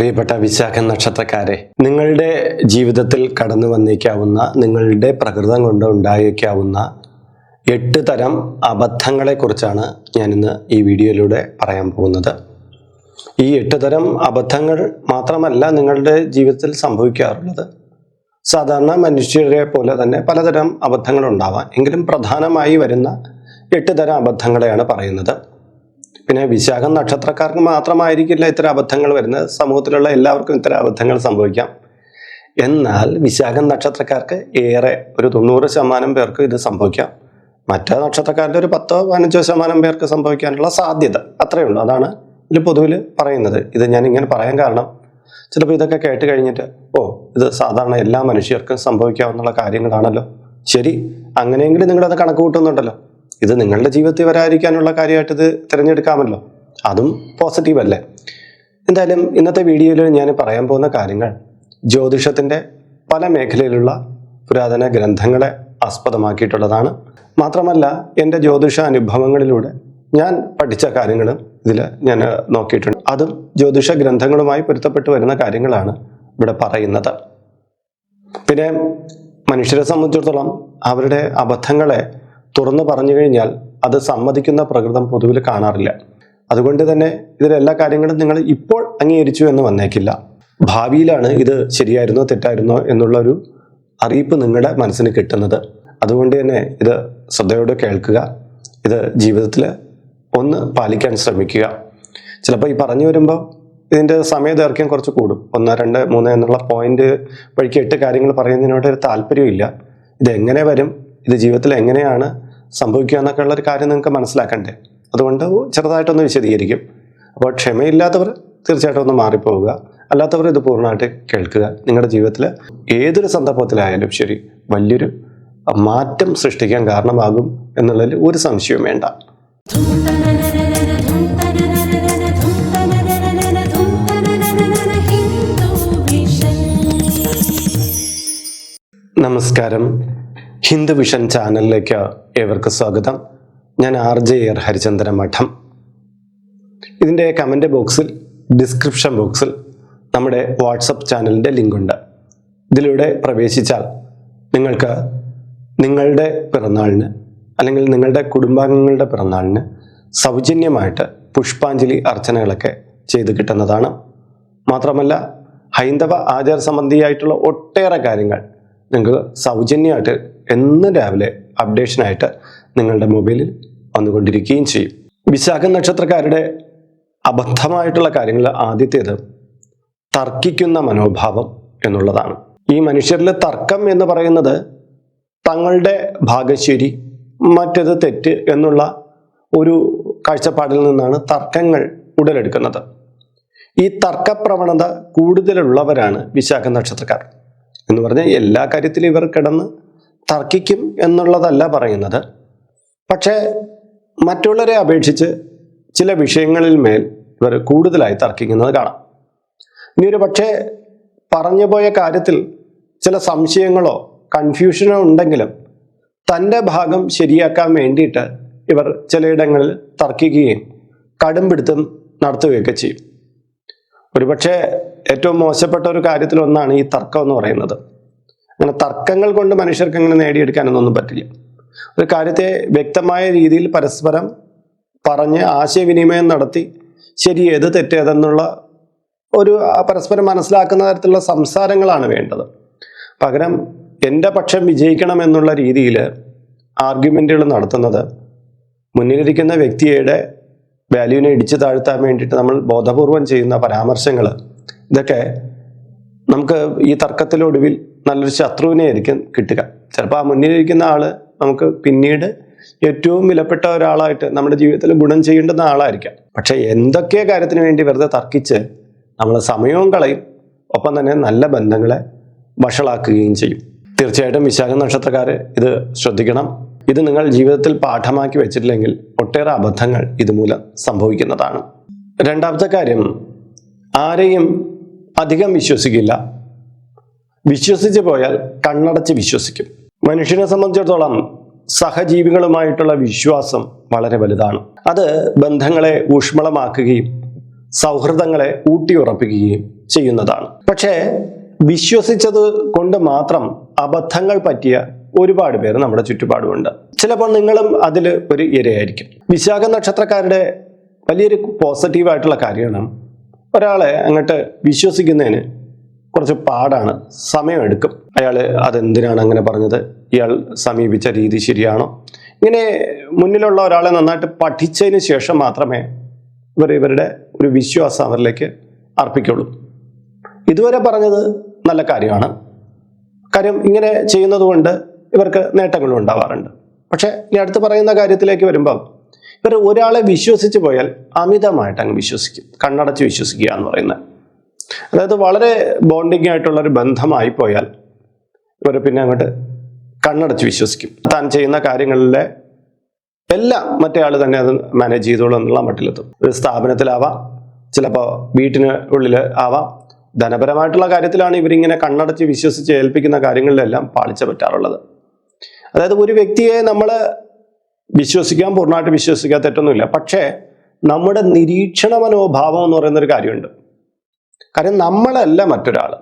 പ്രിയപ്പെട്ട വിശാഖ നക്ഷത്രക്കാരെ നിങ്ങളുടെ ജീവിതത്തിൽ കടന്നു വന്നേക്കാവുന്ന നിങ്ങളുടെ പ്രകൃതം കൊണ്ട് ഉണ്ടായേക്കാവുന്ന എട്ട് തരം അബദ്ധങ്ങളെക്കുറിച്ചാണ് ഞാനിന്ന് ഈ വീഡിയോയിലൂടെ പറയാൻ പോകുന്നത്. ഈ എട്ട് തരം അബദ്ധങ്ങൾ മാത്രമല്ല നിങ്ങളുടെ ജീവിതത്തിൽ സംഭവിക്കാറുള്ളത്. സാധാരണ മനുഷ്യരെ പോലെ തന്നെ പലതരം അബദ്ധങ്ങളുണ്ടാവാം. എങ്കിലും പ്രധാനമായി വരുന്ന എട്ട് തരം അബദ്ധങ്ങളെയാണ് പറയുന്നത്. പിന്നെ വിശാഖം നക്ഷത്രക്കാർക്ക് മാത്രമായിരിക്കില്ല ഇത്തരം അബദ്ധങ്ങൾ വരുന്നത്. സമൂഹത്തിലുള്ള എല്ലാവർക്കും ഇത്തരം അബദ്ധങ്ങൾ സംഭവിക്കാം. എന്നാൽ വിശാഖം നക്ഷത്രക്കാർക്ക് ഏറെ ഒരു തൊണ്ണൂറ് ശതമാനം പേർക്ക് ഇത് സംഭവിക്കാം. മറ്റു നക്ഷത്രക്കാരുടെ ഒരു പത്തോ പതിനഞ്ചോ ശതമാനം പേർക്ക് സംഭവിക്കാനുള്ള സാധ്യത അത്രയേ ഉള്ളൂ. അതാണ് ഇതിൽ പൊതുവിൽ പറയുന്നത്. ഇത് ഞാൻ ഇങ്ങനെ പറയാൻ കാരണം ചിലപ്പോൾ ഇതൊക്കെ കേട്ട് കഴിഞ്ഞിട്ട് ഓ ഇത് സാധാരണ എല്ലാ മനുഷ്യർക്കും സംഭവിക്കാവുന്ന കാര്യങ്ങളാണല്ലോ. ശരി അങ്ങനെയെങ്കിലും നിങ്ങളത് കണക്ക് കൂട്ടുന്നുണ്ടല്ലോ. ഇത് നിങ്ങളുടെ ജീവിതത്തിൽ വരാതിരിക്കാനുള്ള കാര്യമായിട്ട് ഇത് തിരഞ്ഞെടുക്കാമല്ലോ. അതും പോസിറ്റീവ് അല്ലേ? എന്തായാലും ഇന്നത്തെ വീഡിയോയിൽ ഞാൻ പറയാൻ പോകുന്ന കാര്യങ്ങൾ ജ്യോതിഷത്തിന്റെ പല മേഖലയിലുള്ള പുരാതന ഗ്രന്ഥങ്ങളെ ആസ്പദമാക്കിയിട്ടുള്ളതാണ്. മാത്രമല്ല എന്റെ ജ്യോതിഷ അനുഭവങ്ങളിലൂടെ ഞാൻ പഠിച്ച കാര്യങ്ങളും ഇതിൽ ഞാൻ നോക്കിയിട്ടുണ്ട്. അതും ജ്യോതിഷ ഗ്രന്ഥങ്ങളുമായി പൊരുത്തപ്പെട്ട് വരുന്ന കാര്യങ്ങളാണ് ഇവിടെ പറയുന്നത്. പിന്നെ മനുഷ്യരെ സംബന്ധിച്ചിടത്തോളം അവരുടെ അബദ്ധങ്ങളെ തുറന്നു പറഞ്ഞു കഴിഞ്ഞാൽ അത് സമ്മതിക്കുന്ന പ്രകൃതം പൊതുവിൽ കാണാറില്ല. അതുകൊണ്ട് തന്നെ ഇതിലെല്ലാ കാര്യങ്ങളും നിങ്ങൾ ഇപ്പോൾ അംഗീകരിച്ചു എന്ന് വന്നേക്കില്ല. ഭാവിയിലാണ് ഇത് ശരിയായിരുന്നോ തെറ്റായിരുന്നോ എന്നുള്ളൊരു അറിയിപ്പ് നിങ്ങളുടെ മനസ്സിന് കിട്ടുന്നത്. അതുകൊണ്ട് തന്നെ ഇത് ശ്രദ്ധയോടെ കേൾക്കുക. ഇത് ജീവിതത്തിൽ ഒന്ന് പാലിക്കാൻ ശ്രമിക്കുക. ചിലപ്പോൾ ഈ പറഞ്ഞു വരുമ്പോൾ ഇതിന്റെ സമയദൈർഘ്യം കുറച്ച് കൂടും. ഒന്ന് രണ്ട് മൂന്ന് എന്നുള്ള പോയിന്റ് വഴിക്ക് എട്ട് കാര്യങ്ങൾ പറയുന്നതിനോട് ഒരു താല്പര്യമില്ല ഇത് എങ്ങനെ വരും? ഇത് ജീവിതത്തിൽ എങ്ങനെയാണ് സംഭവിക്കുക എന്നൊക്കെ ഉള്ളൊരു കാര്യം നിങ്ങൾക്ക് മനസ്സിലാക്കണ്ടേ? അതുകൊണ്ട് ചെറുതായിട്ടൊന്ന് വിശദീകരിക്കും. അപ്പോൾ ക്ഷമയില്ലാത്തവർ തീർച്ചയായിട്ടും ഒന്ന് മാറിപ്പോവുക. അല്ലാത്തവർ ഇത് പൂർണമായിട്ട് കേൾക്കുക. നിങ്ങളുടെ ജീവിതത്തിൽ ഏതൊരു സന്ദർഭത്തിലായാലും ശരി വലിയൊരു മാറ്റം സൃഷ്ടിക്കാൻ കാരണമാകും എന്നുള്ളതിൽ ഒരു സംശയവും വേണ്ട. നമസ്കാരം. ഹിന്ദു വിഷൻ ചാനലിലേക്ക് ഏവർക്ക് സ്വാഗതം. ഞാൻ ആർ ജെ എർ ഹരിചന്ദ്ര മഠം. ഇതിന്റെ കമന്റ് ബോക്സിൽ ഡിസ്ക്രിപ്ഷൻ ബോക്സിൽ നമ്മുടെ വാട്സപ്പ് ചാനലിന്റെ ലിങ്കുണ്ട്. ഇതിലൂടെ പ്രവേശിച്ചാൽ നിങ്ങൾക്ക് നിങ്ങളുടെ പിറന്നാളിന് അല്ലെങ്കിൽ നിങ്ങളുടെ കുടുംബാംഗങ്ങളുടെ പിറന്നാളിന് സൗജന്യമായിട്ട് പുഷ്പാഞ്ജലി അർച്ചനകളൊക്കെ ചെയ്ത് കിട്ടുന്നതാണ്. മാത്രമല്ല ഹൈന്ദവ ആചാര സംബന്ധിയായിട്ടുള്ള ഒട്ടേറെ കാര്യങ്ങൾ നിങ്ങൾക്ക് സൗജന്യമായിട്ട് എന്നും രാവിലെ അപ്ഡേഷനായിട്ട് നിങ്ങളുടെ മൊബൈലിൽ വന്നുകൊണ്ടിരിക്കുകയും ചെയ്യും. വിശാഖ നക്ഷത്രക്കാരുടെ അബദ്ധമായിട്ടുള്ള കാര്യങ്ങൾ ആദ്യത്തേത് തർക്കിക്കുന്ന മനോഭാവം എന്നുള്ളതാണ്. ഈ മനുഷ്യരിൽ തർക്കം എന്ന് പറയുന്നത് തങ്ങളുടെ ഭാഗശ്ശേരി മറ്റേത് തെറ്റ് എന്നുള്ള ഒരു കാഴ്ചപ്പാടിൽ നിന്നാണ് തർക്കങ്ങൾ ഉടലെടുക്കുന്നത്. ഈ തർക്കപ്രവണത കൂടുതലുള്ളവരാണ് വിശാഖ നക്ഷത്രക്കാർ. എന്ന് പറഞ്ഞാൽ എല്ലാ കാര്യത്തിലും ഇവർ കിടന്ന് തർക്കിക്കും എന്നുള്ളതല്ല പറയുന്നത്. പക്ഷേ മറ്റുള്ളവരെ അപേക്ഷിച്ച് ചില വിഷയങ്ങളിൽ മേൽ ഇവർ കൂടുതലായി തർക്കിക്കുന്നത് കാണാം. ഇനി ഒരു പക്ഷേ പറഞ്ഞു പോയ കാര്യത്തിൽ ചില സംശയങ്ങളോ കൺഫ്യൂഷനോ ഉണ്ടെങ്കിലും തന്റെ ഭാഗം ശരിയാക്കാൻ വേണ്ടിയിട്ട് ഇവർ ചിലയിടങ്ങളിൽ തർക്കിക്കുകയും കടുംപിടുത്തം നടത്തുകയൊക്കെ ചെയ്യും. ഒരുപക്ഷെ ഏറ്റവും മോശപ്പെട്ട ഒരു കാര്യത്തിലൊന്നാണ് ഈ തർക്കം എന്ന് പറയുന്നത്. അങ്ങനെ തർക്കങ്ങൾ കൊണ്ട് മനുഷ്യർക്ക് അങ്ങനെ നേടിയെടുക്കാനൊന്നും പറ്റില്ല. ഒരു കാര്യത്തെ വ്യക്തമായ രീതിയിൽ പരസ്പരം പറഞ്ഞ് ആശയവിനിമയം നടത്തി ശരി ഏത് തെറ്റേതെന്നുള്ള ഒരു പരസ്പരം മനസ്സിലാക്കുന്ന തരത്തിലുള്ള സംസാരങ്ങളാണ് വേണ്ടത്. പകരം എന്റെ പക്ഷം വിജയിക്കണം എന്നുള്ള രീതിയിൽ ആർഗ്യുമെന്റുകൾ നടത്തുന്നത് മുന്നിലിരിക്കുന്ന വ്യക്തിയുടെ വാല്യൂവിനെ ഇടിച്ചു താഴ്ത്താൻ വേണ്ടിയിട്ട് നമ്മൾ ബോധപൂർവം ചെയ്യുന്ന പരാമർശങ്ങൾ ഇതൊക്കെ നമുക്ക് ഈ തർക്കത്തിലൊടുവിൽ നല്ലൊരു ശത്രുവിനെ ആയിരിക്കും കിട്ടുക. ചിലപ്പോൾ ആ മുന്നിലിരിക്കുന്ന ആൾ നമുക്ക് പിന്നീട് ഏറ്റവും വിലപ്പെട്ട ഒരാളായിട്ട് നമ്മുടെ ജീവിതത്തിൽ ഗുണം ചെയ്യേണ്ടുന്ന ആളായിരിക്കാം. പക്ഷെ എന്തൊക്കെ കാര്യത്തിന് വേണ്ടി വെറുതെ തർക്കിച്ച് നമ്മൾ സമയവും കളയും ഒപ്പം തന്നെ നല്ല ബന്ധങ്ങളെ വഷളാക്കുകയും ചെയ്യും. തീർച്ചയായിട്ടും വിശാഖ നക്ഷത്രക്കാർ ഇത് ശ്രദ്ധിക്കണം. ഇത് നിങ്ങൾ ജീവിതത്തിൽ പാഠമാക്കി വെച്ചിട്ടില്ലെങ്കിൽ ഒട്ടേറെ അബദ്ധങ്ങൾ ഇതുമൂലം സംഭവിക്കുന്നതാണ്. രണ്ടാമത്തെ കാര്യം ആരെയും അധികം വിശ്വസിക്കില്ല. വിശ്വസിച്ച് പോയാൽ കണ്ണടച്ച് വിശ്വസിക്കും. മനുഷ്യനെ സംബന്ധിച്ചിടത്തോളം സഹജീവികളുമായിട്ടുള്ള വിശ്വാസം വളരെ വലുതാണ്. അത് ബന്ധങ്ങളെ ഊഷ്മളമാക്കുകയും സൗഹൃദങ്ങളെ ഊട്ടിയുറപ്പിക്കുകയും ചെയ്യുന്നതാണ്. പക്ഷേ വിശ്വസിച്ചത് കൊണ്ട് മാത്രം അബദ്ധങ്ങൾ പറ്റിയ ഒരുപാട് പേര് നമ്മുടെ ചുറ്റുപാടുമുണ്ട്. ചിലപ്പോൾ നിങ്ങളും അതിൽ ഒരു ഇരയായിരിക്കും. വിശാഖ നക്ഷത്രക്കാരുടെ വലിയൊരു പോസിറ്റീവായിട്ടുള്ള കാര്യമാണ്. ഒരാളെ അങ്ങോട്ട് വിശ്വസിക്കുന്നതിന് കുറച്ച് പാടാണ്. സമയമെടുക്കും അയാൾ അതെന്തിനാണ് അങ്ങനെ പറഞ്ഞത്? ഇയാൾ സമീപിച്ച രീതി ശരിയാണോ? ഇങ്ങനെ മുന്നിലുള്ള ഒരാളെ നന്നായിട്ട് പഠിച്ചതിന് ശേഷം മാത്രമേ ഇവർ ഇവരുടെ ഒരു വിശ്വാസം അവരിലേക്ക് അർപ്പിക്കുള്ളൂ. ഇതുവരെ പറഞ്ഞത് നല്ല കാര്യമാണ്. കാര്യം ഇങ്ങനെ ചെയ്യുന്നത് കൊണ്ട് ഇവർക്ക് നേട്ടങ്ങളും ഉണ്ടാവാറുണ്ട്. പക്ഷേ ഇനി അടുത്ത് പറയുന്ന കാര്യത്തിലേക്ക് വരുമ്പം ഇവർ ഒരാളെ വിശ്വസിച്ച് പോയാൽ അമിതമായിട്ട് അങ്ങ് വിശ്വസിക്കും. കണ്ണടച്ച് വിശ്വസിക്കുക എന്ന് പറയുന്നത് അതായത് വളരെ ബോണ്ടിങ് ആയിട്ടുള്ള ഒരു ബന്ധമായി പോയാൽ ഇവർ പിന്നെ അങ്ങോട്ട് കണ്ണടച്ച് വിശ്വസിക്കും. താൻ ചെയ്യുന്ന കാര്യങ്ങളിലെ എല്ലാം മറ്റേ ആൾ തന്നെ അത് മാനേജ് ചെയ്തോളൂ എന്നുള്ള മട്ടിലെത്തും. ഒരു സ്ഥാപനത്തിലാവാം ചിലപ്പോൾ വീട്ടിന് ഉള്ളിൽ ആവാം. ധനപരമായിട്ടുള്ള കാര്യത്തിലാണ് ഇവരിങ്ങനെ കണ്ണടച്ച് വിശ്വസിച്ച് ഏൽപ്പിക്കുന്ന കാര്യങ്ങളിലെല്ലാം പാളിച്ച പറ്റാറുള്ളത്. അതായത് ഒരു വ്യക്തിയെ നമ്മൾ വിശ്വസിക്കാൻ പൂർണമായിട്ട് വിശ്വസിക്കാൻ തെറ്റൊന്നുമില്ല. പക്ഷേ നമ്മുടെ നിരീക്ഷണ മനോഭാവം എന്ന് പറയുന്ന ഒരു കാര്യമുണ്ട്. കാര്യം നമ്മളല്ല മറ്റൊരാൾ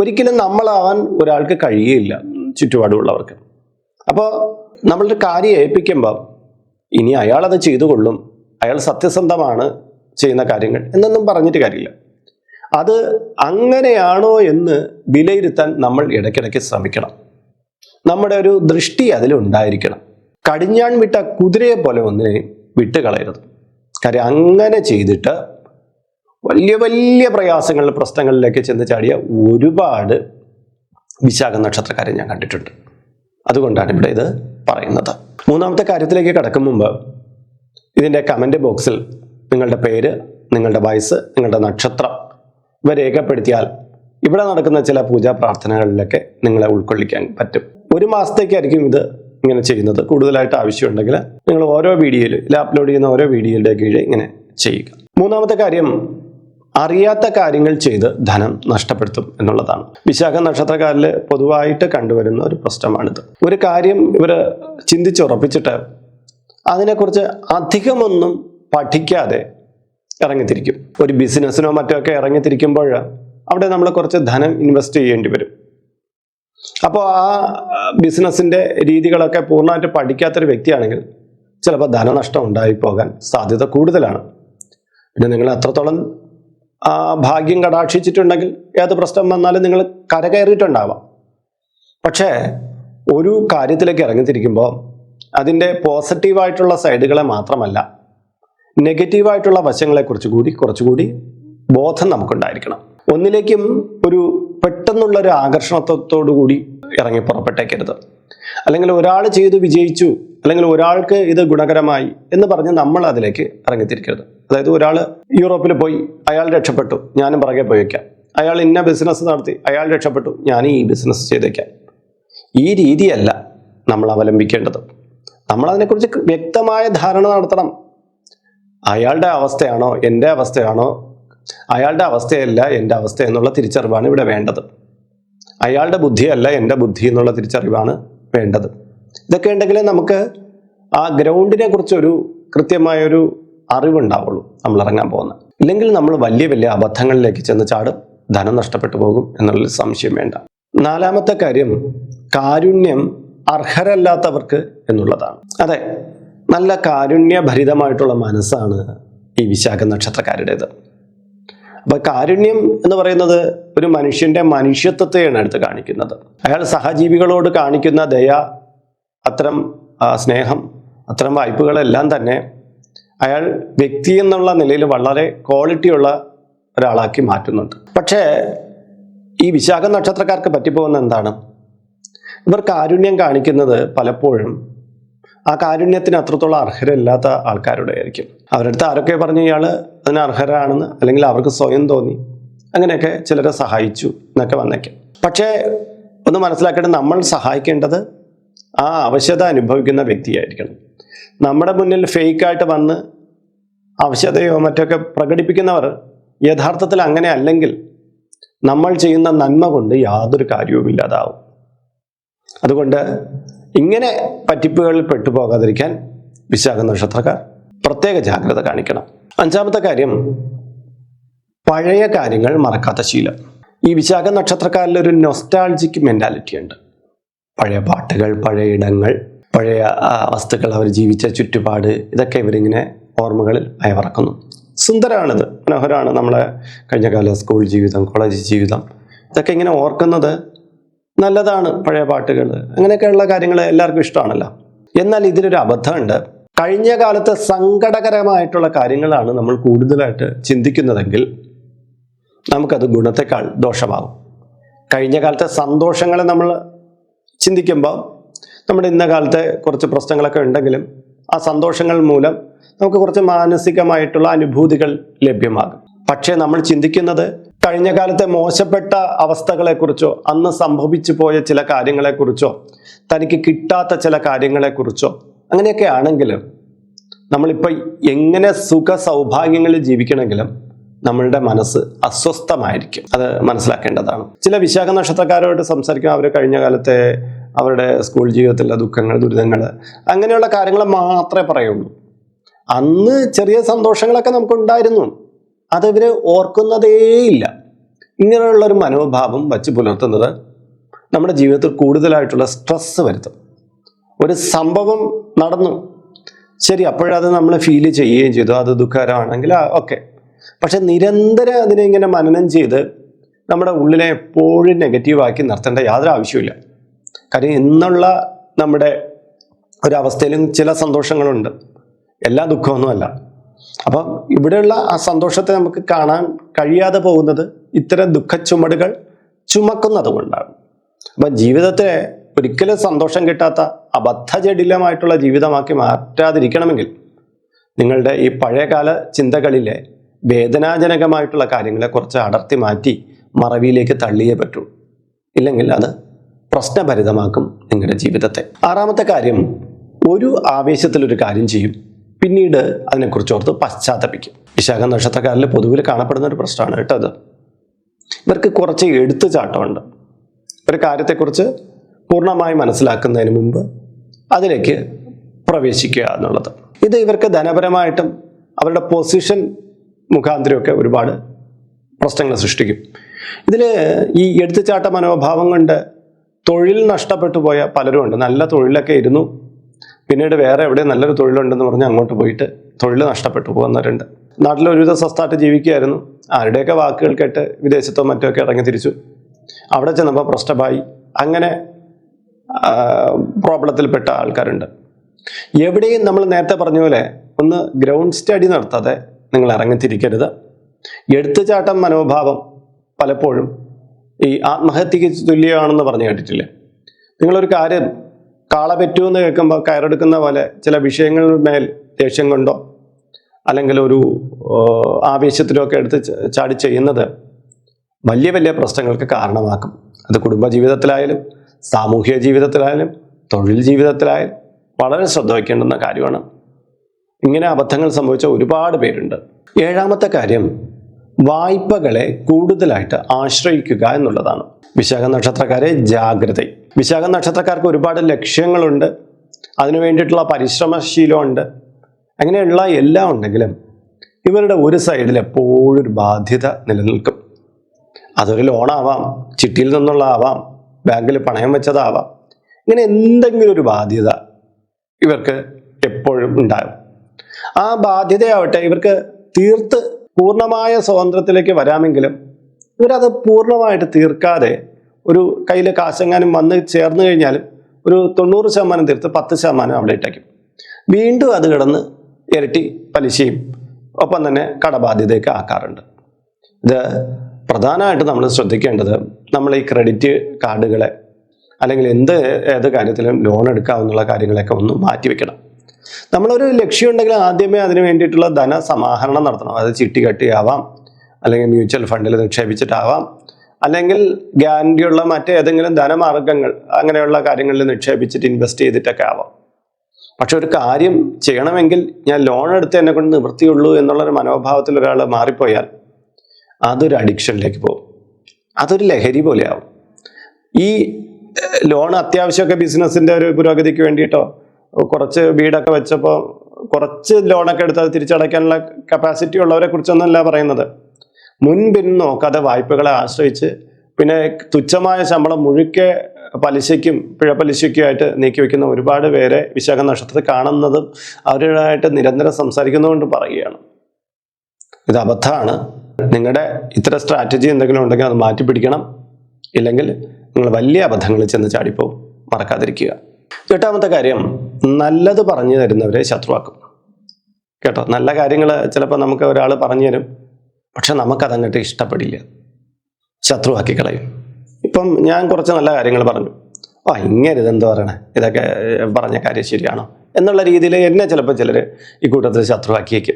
ഒരിക്കലും നമ്മളാവാൻ ഒരാൾക്ക് കഴിയുകയില്ല ചുറ്റുപാടുമുള്ളവർക്ക്. അപ്പോൾ നമ്മളൊരു കാര്യം ഏൽപ്പിക്കുമ്പോൾ ഇനി അയാളത് ചെയ്തു കൊള്ളും അയാൾ സത്യസന്ധമാണ് ചെയ്യുന്ന കാര്യങ്ങൾ എന്നൊന്നും പറഞ്ഞിട്ട് കാര്യമില്ല. അത് അങ്ങനെയാണോ എന്ന് വിലയിരുത്താൻ നമ്മൾ ഇടയ്ക്കിടയ്ക്ക് ശ്രമിക്കണം. നമ്മുടെ ഒരു ദൃഷ്ടി അതിലുണ്ടായിരിക്കണം കടിഞ്ഞാൺ വിട്ട കുതിരയെ പോലെ ഒന്നിനെയും വിട്ടുകളയരുത്. കാര്യം അങ്ങനെ ചെയ്തിട്ട് വലിയ വലിയ പ്രയാസങ്ങളിൽ പ്രശ്നങ്ങളിലേക്ക് ചെന്ന് ചാടിയ ഒരുപാട് വിശാഖ നക്ഷത്രക്കാരെ ഞാൻ കണ്ടിട്ടുണ്ട്. അതുകൊണ്ടാണ് ഇവിടെ ഇത് പറയുന്നത്. മൂന്നാമത്തെ കാര്യത്തിലേക്ക് കടക്കും മുമ്പ് ഇതിന്റെ കമന്റ് ബോക്സിൽ നിങ്ങളുടെ പേര് നിങ്ങളുടെ വയസ്സ് നിങ്ങളുടെ നക്ഷത്രം ഇവ രേഖപ്പെടുത്തിയാൽ ഇവിടെ നടക്കുന്ന ചില പൂജാ പ്രാർത്ഥനകളിലൊക്കെ നിങ്ങളെ ഉൾക്കൊള്ളിക്കാൻ പറ്റും. ഒരു മാസത്തേക്കായിരിക്കും ഇത് ഇങ്ങനെ ചെയ്യുന്നത്. കൂടുതലായിട്ട് ആവശ്യമുണ്ടെങ്കിൽ നിങ്ങൾ ഓരോ വീഡിയോയിൽ ഇതിൽ അപ്ലോഡ് ചെയ്യുന്ന ഓരോ വീഡിയോയുടെ കീഴിൽ ഇങ്ങനെ ചെയ്യുക. മൂന്നാമത്തെ കാര്യം അറിയാത്ത കാര്യങ്ങൾ ചെയ്ത് ധനം നഷ്ടപ്പെടുത്തും എന്നുള്ളതാണ്. വിശാഖ നക്ഷത്രക്കാരിൽ പൊതുവായിട്ട് കണ്ടുവരുന്ന ഒരു പ്രശ്നമാണിത്. ഒരു കാര്യം ഇവർ ചിന്തിച്ചുറപ്പിച്ചിട്ട് അതിനെക്കുറിച്ച് അധികമൊന്നും പഠിക്കാതെ ഇറങ്ങിത്തിരിക്കും. ഒരു ബിസിനസ്സിനോ മറ്റോ ഒക്കെ ഇറങ്ങിത്തിരിക്കുമ്പോൾ അവിടെ നമ്മൾ കുറച്ച് ധനം ഇൻവെസ്റ്റ് ചെയ്യേണ്ടി വരും. അപ്പോൾ ആ ബിസിനസ്സിന്റെ രീതികളൊക്കെ പൂർണമായിട്ട് പഠിക്കാത്തൊരു വ്യക്തിയാണെങ്കിൽ ചിലപ്പോൾ ധനനഷ്ടം ഉണ്ടായി പോകാൻ സാധ്യത കൂടുതലാണ്. പിന്നെ നിങ്ങൾ എത്രത്തോളം ആ, ഭാഗ്യം കടാക്ഷിച്ചിട്ടുണ്ടെങ്കിൽ ഏത് പ്രശ്നം വന്നാലും നിങ്ങൾ കരകയറിയിട്ടുണ്ടാവാം. പക്ഷേ ഒരു കാര്യത്തിലേക്ക് ഇറങ്ങിത്തിരിക്കുമ്പോൾ അതിന്റെ പോസിറ്റീവായിട്ടുള്ള സൈഡുകളെ മാത്രമല്ല നെഗറ്റീവായിട്ടുള്ള വശങ്ങളെക്കുറിച്ച് കൂടി കുറച്ചുകൂടി ബോധം നമുക്കുണ്ടായിരിക്കണം. ഒന്നിലേക്കും ഒരു പെട്ടെന്നുള്ള ഒരു ആകർഷണത്തോടു കൂടി ഇറങ്ങി പുറപ്പെട്ടേക്കരുത്. അല്ലെങ്കിൽ ഒരാൾ ചെയ്തു വിജയിച്ചു അല്ലെങ്കിൽ ഒരാൾക്ക് ഇത് ഗുണകരമായി എന്ന് പറഞ്ഞ് നമ്മൾ അതിലേക്ക് ഇറങ്ങിത്തിരിക്കരുത്. അതായത് ഒരാൾ യൂറോപ്പിൽ പോയി അയാൾ രക്ഷപ്പെട്ടു ഞാനും പുറകെ പോയേക്കാം അയാൾ ഇന്ന ബിസിനസ് നടത്തി അയാൾ രക്ഷപ്പെട്ടു ഞാൻ ഈ ബിസിനസ് ചെയ്തേക്കാം ഈ രീതിയല്ല നമ്മൾ അവലംബിക്കേണ്ടത്. നമ്മൾ അതിനെക്കുറിച്ച് വ്യക്തമായ ധാരണ നടത്തണം. അയാളുടെ അവസ്ഥയാണോ എന്റെ അവസ്ഥയാണോ? അയാളുടെ അവസ്ഥയല്ല എന്റെ അവസ്ഥ എന്നുള്ള തിരിച്ചറിവാണ് ഇവിടെ വേണ്ടത്. അയാളുടെ ബുദ്ധിയല്ല എന്റെ ബുദ്ധി എന്നുള്ള തിരിച്ചറിവാണ് വേണ്ടത്. ഇതൊക്കെ ഉണ്ടെങ്കിൽ നമുക്ക് ആ ഗ്രൗണ്ടിനെ കുറിച്ചൊരു കൃത്യമായൊരു അറിവുണ്ടാവുള്ളൂ നമ്മൾ ഇറങ്ങാൻ പോകുന്നത്. ഇല്ലെങ്കിൽ നമ്മൾ വലിയ വലിയ അബദ്ധങ്ങളിലേക്ക് ചെന്ന് ചാടും ധനം നഷ്ടപ്പെട്ടു പോകും എന്നുള്ള സംശയം വേണ്ട. നാലാമത്തെ കാര്യം കാരുണ്യം അർഹരല്ലാത്തവർക്ക് എന്നുള്ളതാണ്. അതെ നല്ല കാരുണ്യഭരിതമായിട്ടുള്ള മനസ്സാണ് ഈ വിശാഖ നക്ഷത്രക്കാരുടേത്. അപ്പൊ കാരുണ്യം എന്ന് പറയുന്നത് ഒരു മനുഷ്യന്റെ മനുഷ്യത്വത്തെയാണ് എടുത്ത് കാണിക്കുന്നത്. അയാൾ സഹജീവികളോട് കാണിക്കുന്ന ദയ അത്തരം സ്നേഹം അത്തരം വായ്പകളെല്ലാം തന്നെ അയാൾ വ്യക്തി എന്നുള്ള നിലയിൽ വളരെ ക്വാളിറ്റിയുള്ള ഒരാളാക്കി മാറ്റുന്നുണ്ട്. പക്ഷേ ഈ വിശാഖ നക്ഷത്രക്കാർക്ക് പറ്റിപ്പോകുന്ന എന്താണ്? ഇവർ കാരുണ്യം കാണിക്കുന്നത് പലപ്പോഴും ആ കാരുണ്യത്തിന് അത്രത്തോളം അർഹരല്ലാത്ത ആൾക്കാരുടെ ആയിരിക്കും അവരുടെ അടുത്ത് ആരൊക്കെ പറഞ്ഞു ഇയാൾ അതിന് അർഹരാണെന്ന് അല്ലെങ്കിൽ അവർക്ക് സ്വയം തോന്നി അങ്ങനെയൊക്കെ ചിലരെ സഹായിച്ചു എന്നൊക്കെ വന്നേക്കാം. പക്ഷേ ഒന്ന് മനസ്സിലാക്കേണ്ടത് നമ്മൾ സഹായിക്കേണ്ടത് ആ ആവശ്യത അനുഭവിക്കുന്ന വ്യക്തിയായിരിക്കണം. നമ്മുടെ മുന്നിൽ ഫേക്കായിട്ട് വന്ന് ആവശ്യതയോ മറ്റൊക്കെ പ്രകടിപ്പിക്കുന്നവർ യഥാർത്ഥത്തിൽ അങ്ങനെ അല്ലെങ്കിൽ നമ്മൾ ചെയ്യുന്ന നന്മ കൊണ്ട് യാതൊരു കാര്യവും ഇല്ലാതാവും. അതുകൊണ്ട് ഇങ്ങനെ പറ്റിപ്പുകളിൽ പെട്ടുപോകാതിരിക്കാൻ വിശാഖ നക്ഷത്രക്കാർ പ്രത്യേക ജാഗ്രത കാണിക്കണം. അഞ്ചാമത്തെ കാര്യം പഴയ കാര്യങ്ങൾ മറക്കാത്ത ശീലം. ഈ വിശാഖ നക്ഷത്രക്കാരിൽ ഒരു നൊസ്റ്റാൾജിക് മെന്റാലിറ്റി ഉണ്ട്. പഴയ പാട്ടുകൾ പഴയ ഇടങ്ങൾ പഴയ വസ്തുക്കൾ അവർ ജീവിച്ച ചുറ്റുപാട് ഇതൊക്കെ ഇവരിങ്ങനെ ഓർമ്മകളിൽ അയവറക്കുന്നു. സുന്ദരമാണിത് മനോഹരമാണ് നമ്മളെ കഴിഞ്ഞ കാല സ്കൂൾ ജീവിതം കോളേജ് ജീവിതം. ഇതൊക്കെ ഇങ്ങനെ ഓർക്കുന്നത് നല്ലതാണ് പഴയ പാട്ടുകൾ. അങ്ങനെയൊക്കെയുള്ള കാര്യങ്ങൾ എല്ലാവർക്കും ഇഷ്ടമാണല്ലോ. എന്നാൽ ഇതിലൊരു അബദ്ധമുണ്ട്. കഴിഞ്ഞ കാലത്ത് സങ്കടകരമായിട്ടുള്ള കാര്യങ്ങളാണ് നമ്മൾ കൂടുതലായിട്ട് ചിന്തിക്കുന്നതെങ്കിൽ നമുക്കത് ഗുണത്തെക്കാൾ ദോഷമാകും. കഴിഞ്ഞ കാലത്തെ സന്തോഷങ്ങളെ നമ്മൾ ചിന്തിക്കുമ്പോൾ നമ്മുടെ ഇന്ന കാലത്തെ കുറച്ച് പ്രശ്നങ്ങളൊക്കെ ഉണ്ടെങ്കിലും ആ സന്തോഷങ്ങൾ മൂലം നമുക്ക് കുറച്ച് മാനസികമായിട്ടുള്ള അനുഭൂതികൾ ലഭ്യമാകും. പക്ഷേ നമ്മൾ ചിന്തിക്കുന്നത് കഴിഞ്ഞ കാലത്തെ മോശപ്പെട്ട അവസ്ഥകളെക്കുറിച്ചോ അന്ന് സംഭവിച്ചു പോയ ചില കാര്യങ്ങളെക്കുറിച്ചോ തനിക്ക് കിട്ടാത്ത ചില കാര്യങ്ങളെക്കുറിച്ചോ അങ്ങനെയൊക്കെ ആണെങ്കിലും നമ്മളിപ്പോൾ എങ്ങനെ സുഖ സൗഭാഗ്യങ്ങളിൽ ജീവിക്കണമെങ്കിലും നമ്മളുടെ മനസ്സ് അസ്വസ്ഥമായിരിക്കും. അത് മനസ്സിലാക്കേണ്ടതാണ്. ചില വിശാഖ നക്ഷത്രക്കാരോട് സംസാരിക്കും. അവർ കഴിഞ്ഞ കാലത്തെ അവരുടെ സ്കൂൾ ജീവിതത്തിലെ ദുഃഖങ്ങൾ ദുരിതങ്ങൾ അങ്ങനെയുള്ള കാര്യങ്ങൾ മാത്രമേ പറയുള്ളൂ. അന്ന് ചെറിയ സന്തോഷങ്ങളൊക്കെ നമുക്കുണ്ടായിരുന്നു. അതവര് ഓർക്കുന്നതേയില്ല ഇങ്ങനെയുള്ള ഒരു മനോഭാവം വച്ച് പുലർത്തുന്നത് നമ്മുടെ ജീവിതത്തിൽ കൂടുതലായിട്ടുള്ള സ്ട്രെസ് വരുത്തും. ഒരു സംഭവം നടന്നു. ശരി അപ്പോഴത് നമ്മൾ ഫീൽ ചെയ്യുകയും ചെയ്തു. അത് ദുഃഖകരമാണെങ്കിൽ ഓക്കെ പക്ഷെ നിരന്തരം അതിനെ ഇങ്ങനെ മനനം ചെയ്ത് നമ്മുടെ ഉള്ളിനെ എപ്പോഴും നെഗറ്റീവാക്കി നിർത്തേണ്ട യാതൊരു ആവശ്യമില്ല കാര്യം ഇന്നുള്ള നമ്മുടെ ഒരവസ്ഥയിലും ചില സന്തോഷങ്ങളുണ്ട്. എല്ലാ ദുഃഖമൊന്നുമല്ല. അപ്പം ഇവിടെയുള്ള ആ സന്തോഷത്തെ നമുക്ക് കാണാൻ കഴിയാതെ പോകുന്നത് ഇത്തരം ദുഃഖച്ചുമടുകൾ ചുമക്കുന്നത് കൊണ്ടാണ്. അപ്പം ജീവിതത്തെ ഒരിക്കലും സന്തോഷം കിട്ടാത്ത അബദ്ധജടിലമായിട്ടുള്ള ജീവിതമാക്കി മാറ്റാതിരിക്കണമെങ്കിൽ നിങ്ങളുടെ ഈ പഴയകാല ചിന്തകളിലെ വേദനാജനകമായിട്ടുള്ള കാര്യങ്ങളെ കുറച്ച് അടർത്തി മാറ്റി മറവിയിലേക്ക് തള്ളിയേ പറ്റൂ. ഇല്ലെങ്കിൽ അത് പ്രശ്നഭരിതമാക്കും നിങ്ങളുടെ ജീവിതത്തെ. ആറാമത്തെ കാര്യം ഒരു ആവേശത്തിൽ ഒരു കാര്യം ചെയ്യും. പിന്നീട് അതിനെക്കുറിച്ച് ഓർത്ത് പശ്ചാത്തപിക്കും. വിശാഖ നക്ഷത്രക്കാരിൽ പൊതുവിൽ കാണപ്പെടുന്ന ഒരു പ്രശ്നമാണ് കേട്ടോ അത്. ഇവർക്ക് കുറച്ച് എടുത്തുചാട്ടമുണ്ട് ഒരു കാര്യത്തെക്കുറിച്ച് പൂർണമായി മനസ്സിലാക്കുന്നതിന് മുമ്പ് അതിലേക്ക് പ്രവേശിക്കുക എന്നുള്ളത്. ഇത് ഇവർക്ക് ധനപരമായിട്ടും അവരുടെ പൊസിഷൻ മുഖാന്തരമൊക്കെ ഒരുപാട് പ്രശ്നങ്ങൾ സൃഷ്ടിക്കും. ഇതിൽ ഈ എടുത്തുചാട്ട മനോഭാവം കൊണ്ട് തൊഴിൽ നഷ്ടപ്പെട്ടു പോയ പലരും ഉണ്ട് നല്ല തൊഴിലൊക്കെ ഇരുന്നു. പിന്നീട് വേറെ എവിടെ നല്ലൊരു തൊഴിലുണ്ടെന്ന് പറഞ്ഞ് അങ്ങോട്ട് പോയിട്ട് തൊഴിൽ നഷ്ടപ്പെട്ടു പോകുന്നവരുണ്ട്. നാട്ടിൽ ഒരുവിധ സ്വസ്ഥായിട്ട് ജീവിക്കുകയായിരുന്നു. ആരുടെയൊക്കെ വാക്കുകൾ കേട്ട് വിദേശത്തോ മറ്റോ ഒക്കെ ഇറങ്ങി തിരിച്ചു. അവിടെ ചെന്നപ്പോൾ പ്രശ്നമായി. അങ്ങനെ പ്രോബ്ലത്തിൽപ്പെട്ട ആൾക്കാരുണ്ട്. എവിടെയും നമ്മൾ നേരത്തെ പറഞ്ഞ പോലെ ഒന്ന് ഗ്രൗണ്ട് സ്റ്റഡി നടത്താതെ നിങ്ങൾ ഇറങ്ങിത്തിരിക്കരുത്. എടുത്തുചാട്ടം മനോഭാവം പലപ്പോഴും ഈ ആത്മഹത്യക്ക് തുല്യമാണെന്ന് പറഞ്ഞു കേട്ടിട്ടില്ലേ? നിങ്ങളൊരു കാര്യം കാള പറ്റുമെന്ന് കേൾക്കുമ്പോൾ കയറെടുക്കുന്ന പോലെ ചില വിഷയങ്ങളുടെ മേൽ ദേഷ്യം കൊണ്ടോ അല്ലെങ്കിൽ ഒരു ആവേശത്തിലോ ഒക്കെ എടുത്ത് ചാടി ചെയ്യുന്നത് വലിയ വലിയ പ്രശ്നങ്ങൾക്ക് കാരണമാക്കും. അത് കുടുംബ ജീവിതത്തിലായാലും സാമൂഹിക ജീവിതത്തിലായാലും തൊഴിൽ ജീവിതത്തിലായാലും വളരെ ശ്രദ്ധ വയ്ക്കേണ്ടുന്ന കാര്യമാണ്. ഇങ്ങനെ അബദ്ധങ്ങൾ സംഭവിച്ച ഒരുപാട് പേരുണ്ട്. ഏഴാമത്തെ കാര്യം വായ്പകളെ കൂടുതലായിട്ട് ആശ്രയിക്കുക എന്നുള്ളതാണ്. വിശാഖ നക്ഷത്രക്കാരെ ജാഗ്രത വിശാഖ നക്ഷത്രക്കാർക്ക് ഒരുപാട് ലക്ഷ്യങ്ങളുണ്ട്. അതിനു വേണ്ടിയിട്ടുള്ള പരിശ്രമശീലമുണ്ട്. അങ്ങനെയുള്ള എല്ലാം ഉണ്ടെങ്കിലും ഇവരുടെ ഒരു സൈഡിൽ എപ്പോഴും ഒരു ബാധ്യത നിലനിൽക്കും. അതൊരു ലോണാവാം ചിട്ടിയിൽ നിന്നുള്ള ആവാം ബാങ്കിൽ പണയം വെച്ചതാവാം. ഇങ്ങനെ എന്തെങ്കിലും ഒരു ബാധ്യത ഇവർക്ക് എപ്പോഴും ഉണ്ടാകും. ആ ബാധ്യതയാവട്ടെ ഇവർക്ക് തീർത്ത് പൂർണമായ സ്വാതന്ത്ര്യത്തിലേക്ക് വരാമെങ്കിലും ഇവരത് പൂർണമായിട്ട് തീർക്കാതെ ഒരു കയ്യിൽ കാശെങ്ങാനും വന്ന് ചേർന്ന് കഴിഞ്ഞാലും ഒരു തൊണ്ണൂറ് ശതമാനം തീർത്ത് പത്ത് ശതമാനം അവിടെ ഇട്ടേക്കും. വീണ്ടും അത് കിടന്ന് ഇരട്ടി പലിശയും ഒപ്പം തന്നെ കടബാധ്യതയൊക്കെ ആക്കാറുണ്ട്. ഇത് പ്രധാനമായിട്ട് നമ്മൾ ശ്രദ്ധിക്കേണ്ടത് നമ്മൾ ഈ ക്രെഡിറ്റ് കാർഡുകളെ അല്ലെങ്കിൽ എന്ത് ഏത് കാര്യത്തിലും ലോൺ എടുക്കാവുന്നുള്ള കാര്യങ്ങളൊക്കെ ഒന്ന് മാറ്റിവെക്കണം നമ്മളൊരു ലക്ഷ്യം ഉണ്ടെങ്കിൽ ആദ്യമേ അതിന് വേണ്ടിയിട്ടുള്ള ധനസമാഹരണം നടത്തണം. അത് ചിട്ടി കട്ടിയാവാം അല്ലെങ്കിൽ മ്യൂച്വൽ ഫണ്ടിൽ നിക്ഷേപിച്ചിട്ടാവാം അല്ലെങ്കിൽ ഗ്യാരണ്ടിയുള്ള മറ്റേതെങ്കിലും ധനമാർഗങ്ങൾ അങ്ങനെയുള്ള കാര്യങ്ങളിൽ നിക്ഷേപിച്ചിട്ട് ഇൻവെസ്റ്റ് ചെയ്തിട്ടൊക്കെ ആവാം. പക്ഷെ ഒരു കാര്യം ചെയ്യണമെങ്കിൽ ഞാൻ ലോൺ എടുത്ത് എന്നെ കൊണ്ട് നിവൃത്തിയുള്ളൂ എന്നുള്ളൊരു മനോഭാവത്തിൽ ഒരാൾ മാറിപ്പോയാൽ അതൊരു അഡിക്ഷനിലേക്ക് പോകും. അതൊരു ലഹരി പോലെയാവും. ഈ ലോൺ അത്യാവശ്യമൊക്കെ ബിസിനസ്സിന്റെ ഒരു പുരോഗതിക്ക് വേണ്ടിയിട്ടോ കുറച്ച് വീടൊക്കെ വെച്ചപ്പോൾ കുറച്ച് ലോണൊക്കെ എടുത്ത് അത് തിരിച്ചടയ്ക്കാനുള്ള കപ്പാസിറ്റി ഉള്ളവരെ കുറിച്ചൊന്നുമല്ല പറയുന്നത്. മുൻപിൻ കഥ വായ്പകളെ ആശ്രയിച്ച് പിന്നെ തുച്ഛമായ ശമ്പളം മുഴുക്കെ പലിശയ്ക്കും പിഴപ്പലിശയ്ക്കുമായിട്ട് നീക്കി വയ്ക്കുന്ന ഒരുപാട് പേരെ വിശാഖ നക്ഷത്രത്തിൽ കാണുന്നതും അവരുമായിട്ട് നിരന്തരം സംസാരിക്കുന്നതുകൊണ്ട് പറയുകയാണ്. ഇത് അബദ്ധമാണ്. നിങ്ങളുടെ ഇത്ര സ്ട്രാറ്റജി എന്തെങ്കിലും ഉണ്ടെങ്കിൽ അത് മാറ്റി പിടിക്കണം. ഇല്ലെങ്കിൽ നിങ്ങൾ വലിയ അബദ്ധങ്ങളിൽ ചെന്ന് ചാടിപ്പോവും. മറക്കാതിരിക്കുക. എട്ടാമത്തെ കാര്യം നല്ലത് പറഞ്ഞു തരുന്നവരെ ശത്രുവാക്കും. കേട്ടോ? നല്ല കാര്യങ്ങൾ ചിലപ്പോൾ നമുക്ക് ഒരാൾ പറഞ്ഞു തരും. പക്ഷെ നമുക്കതങ്ങോട്ട് ഇഷ്ടപ്പെടില്ല. ശത്രുവാക്കി കളയും. ഇപ്പം ഞാൻ കുറച്ച് നല്ല കാര്യങ്ങൾ പറഞ്ഞു. ആ ഇങ്ങനെ ഇതെന്താ പറയണേ? ഇതൊക്കെ പറഞ്ഞ കാര്യം ശരിയാണോ? എന്നുള്ള രീതിയിൽ എന്നെ ചിലപ്പോൾ ചിലർ ഈ കൂട്ടത്തിൽ ശത്രുവാക്കിയേക്കും.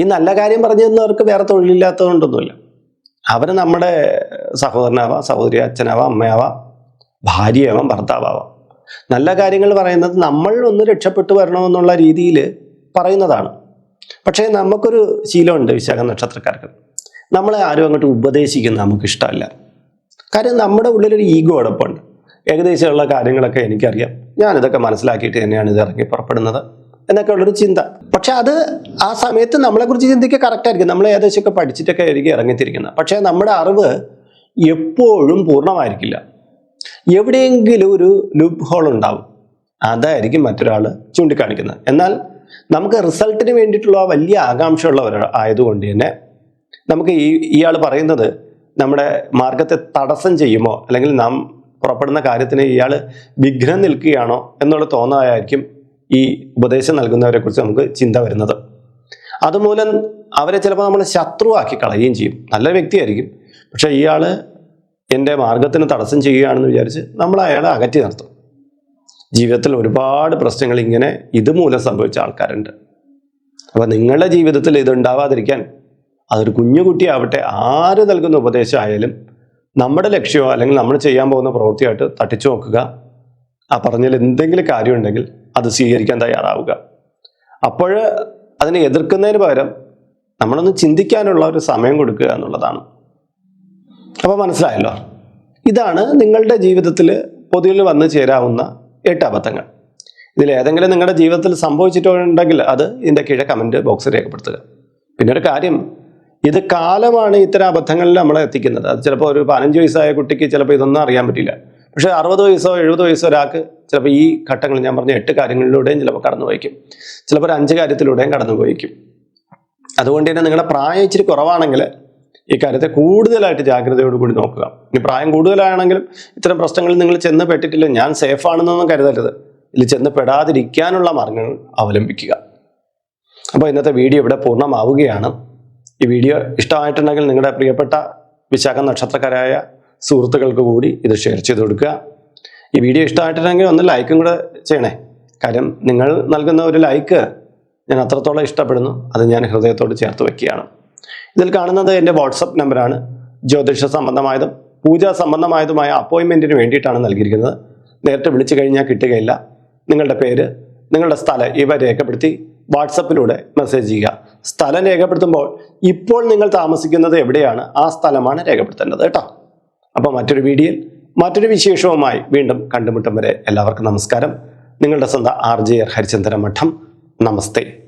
ഈ നല്ല കാര്യം പറഞ്ഞു തന്നവർക്ക് വേറെ തൊഴിലില്ലാത്തതുകൊണ്ടൊന്നുമില്ല. അവർ നമ്മുടെ സഹോദരനാവാം സഹോദരി അച്ഛനാവാം അമ്മയാവാം ഭാര്യയാവാം ഭർത്താവാം നല്ല കാര്യങ്ങൾ പറയുന്നത് നമ്മൾ ഒന്ന് രക്ഷപ്പെട്ടു വരണമെന്നുള്ള രീതിയിൽ പറയുന്നതാണ്. പക്ഷേ നമുക്കൊരു ശീലമുണ്ട് വിശാഖ നക്ഷത്രക്കാർക്ക്. നമ്മളെ ആരും അങ്ങോട്ട് ഉപദേശിക്കുന്ന നമുക്ക് ഇഷ്ടമല്ല കാര്യം നമ്മുടെ ഉള്ളിലൊരു ഈഗോ അടപ്പുണ്ട്. ഏകദേശമുള്ള കാര്യങ്ങളൊക്കെ എനിക്കറിയാം. ഞാനിതൊക്കെ മനസ്സിലാക്കിയിട്ട് തന്നെയാണ് ഇത് ഇറങ്ങി പുറപ്പെടുന്നത് എന്നൊക്കെ ഉള്ളൊരു ചിന്ത. പക്ഷെ അത് ആ സമയത്ത് നമ്മളെക്കുറിച്ച് ചിന്തിക്കുക കറക്റ്റായിരിക്കും നമ്മൾ ഏകദേശമൊക്കെ പഠിച്ചിട്ടൊക്കെ ആയിരിക്കും ഇറങ്ങിത്തിരിക്കുന്നത്. പക്ഷേ നമ്മുടെ അറിവ് എപ്പോഴും പൂർണമായിരിക്കില്ല. എവിടെയെങ്കിലും ഒരു ലുബ് ഹോൾ ഉണ്ടാവും. അതായിരിക്കും മറ്റൊരാൾ ചൂണ്ടിക്കാണിക്കുന്നത്. എന്നാൽ നമുക്ക് റിസൾട്ടിന് വേണ്ടിയിട്ടുള്ള വലിയ ആകാംക്ഷയുള്ളവർ ആയതുകൊണ്ട് തന്നെ നമുക്ക് ഈ ഇയാൾ പറയുന്നത് നമ്മുടെ മാർഗത്തെ തടസ്സം ചെയ്യുമോ? അല്ലെങ്കിൽ നാം പുറപ്പെടുന്ന കാര്യത്തിന് ഇയാൾ വിഘ്നം നിൽക്കുകയാണോ എന്നുള്ള തോന്നലായിരിക്കും ഈ ഉപദേശം നൽകുന്നവരെ കുറിച്ച് നമുക്ക് ചിന്ത വരുന്നത്. അതുമൂലം അവരെ ചിലപ്പോൾ നമ്മൾ ശത്രുവാക്കി കളയുകയും ചെയ്യും. നല്ല വ്യക്തിയായിരിക്കും. പക്ഷേ ഇയാൾ എന്റെ മാർഗത്തിന് തടസ്സം ചെയ്യുകയാണെന്ന് വിചാരിച്ച് നമ്മൾ അയാളെ അകറ്റി നിർത്തും. ജീവിതത്തിൽ ഒരുപാട് പ്രശ്നങ്ങൾ ഇങ്ങനെ ഇതുമൂലം സംഭവിച്ച ആൾക്കാരുണ്ട്. അപ്പോൾ നിങ്ങളുടെ ജീവിതത്തിൽ ഇതുണ്ടാവാതിരിക്കാൻ അതൊരു കുഞ്ഞു കുട്ടിയാവട്ടെ ആര് നൽകുന്ന ഉപദേശമായാലും നമ്മുടെ ലക്ഷ്യമോ അല്ലെങ്കിൽ നമ്മൾ ചെയ്യാൻ പോകുന്ന പ്രവൃത്തിയായിട്ട് തട്ടിച്ചു നോക്കുക. ആ പറഞ്ഞതിൽ എന്തെങ്കിലും കാര്യമുണ്ടെങ്കിൽ അത് സ്വീകരിക്കാൻ തയ്യാറാവുക. അപ്പോൾ അതിനെ എതിർക്കുന്നതിന് പകരം നമ്മളൊന്ന് ചിന്തിക്കാനുള്ള ഒരു സമയം കൊടുക്കുക എന്നുള്ളതാണ്. അപ്പോൾ മനസ്സിലായല്ലോ? ഇതാണ് നിങ്ങളുടെ ജീവിതത്തിൽ പൊതുവിൽ വന്നു ചേരാവുന്ന എട്ട് അബദ്ധങ്ങൾ. ഇതിൽ ഏതെങ്കിലും നിങ്ങളുടെ ജീവിതത്തിൽ സംഭവിച്ചിട്ടുണ്ടെങ്കിൽ അത് ഇതിന്റെ കീഴെ കമന്റ് ബോക്സിൽ രേഖപ്പെടുത്തുക. പിന്നെ ഒരു കാര്യം ഇത് കാലമാണ് ഇത്തരം അബദ്ധങ്ങളിൽ നമ്മളെ എത്തിക്കുന്നത്. അത് ചിലപ്പോൾ ഒരു പതിനഞ്ച് വയസ്സായ കുട്ടിക്ക് ചിലപ്പോൾ ഇതൊന്നും അറിയാൻ പറ്റില്ല. പക്ഷേ അറുപത് വയസ്സോ എഴുപത് വയസ്സോ ഒരാൾക്ക് ചിലപ്പോൾ ഈ ഘട്ടങ്ങൾ ഞാൻ പറഞ്ഞ എട്ട് കാര്യങ്ങളിലൂടെയും ചിലപ്പോൾ കടന്നു പോയിക്കും. ചിലപ്പോൾ ഒരു അഞ്ച് കാര്യത്തിലൂടെയും കടന്നു പോയിക്കും. അതുകൊണ്ട് തന്നെ നിങ്ങളുടെ പ്രായം ഇച്ചിരി കുറവാണെങ്കിൽ ഈ കാര്യത്തെ കൂടുതലായിട്ട് ജാഗ്രതയോടുകൂടി നോക്കുക. ഇനി പ്രായം കൂടുതലാണെങ്കിലും ഇത്തരം പ്രശ്നങ്ങളിൽ നിങ്ങൾ ചെന്ന് പെട്ടിട്ടില്ല. ഞാൻ സേഫ് ആണെന്നൊന്നും കരുതരുത്. ഇതിൽ ചെന്ന് പെടാതിരിക്കാനുള്ള മാർഗങ്ങൾ അവലംബിക്കുക. അപ്പോൾ ഇന്നത്തെ വീഡിയോ ഇവിടെ പൂർണമാവുകയാണ്. ഈ വീഡിയോ ഇഷ്ടമായിട്ടുണ്ടെങ്കിൽ നിങ്ങളുടെ പ്രിയപ്പെട്ട വിശാഖ നക്ഷത്രക്കാരായ സുഹൃത്തുക്കൾക്ക് കൂടി ഇത് ഷെയർ ചെയ്ത് കൊടുക്കുക. ഈ വീഡിയോ ഇഷ്ടമായിട്ടുണ്ടെങ്കിൽ ഒന്ന് ലൈക്കും കൂടെ ചെയ്യണേ. കാര്യം നിങ്ങൾ നൽകുന്ന ഒരു ലൈക്ക് ഞാൻ അത്രത്തോളം ഇഷ്ടപ്പെടുന്നു. അത് ഞാൻ ഹൃദയത്തോട് ചേർത്ത് വെക്കുകയാണ് ഇതിൽ കാണുന്നത് എന്റെ വാട്സപ്പ് നമ്പറാണ്. ജ്യോതിഷ സംബന്ധമായതും പൂജാ സംബന്ധമായതുമായ അപ്പോയിൻമെന്റിന് വേണ്ടിയിട്ടാണ് നൽകിയിരിക്കുന്നത്. നേരിട്ട് വിളിച്ചു കഴിഞ്ഞാൽ കിട്ടുകയില്ല. നിങ്ങളുടെ പേര് നിങ്ങളുടെ സ്ഥലം ഇവ രേഖപ്പെടുത്തി വാട്സപ്പിലൂടെ മെസ്സേജ് ചെയ്യുക. സ്ഥലം രേഖപ്പെടുത്തുമ്പോൾ ഇപ്പോൾ നിങ്ങൾ താമസിക്കുന്നത് എവിടെയാണ്? ആ സ്ഥലമാണ് രേഖപ്പെടുത്തേണ്ടത് കേട്ടോ. അപ്പോൾ മറ്റൊരു വീഡിയോയിൽ മറ്റൊരു വിശേഷവുമായി വീണ്ടും കണ്ടുമുട്ടും വരെ എല്ലാവർക്കും നമസ്കാരം. നിങ്ങളുടെ സ്വന്തം ആർ ജെ ഹരിചന്ദ്ര നമസ്തേ.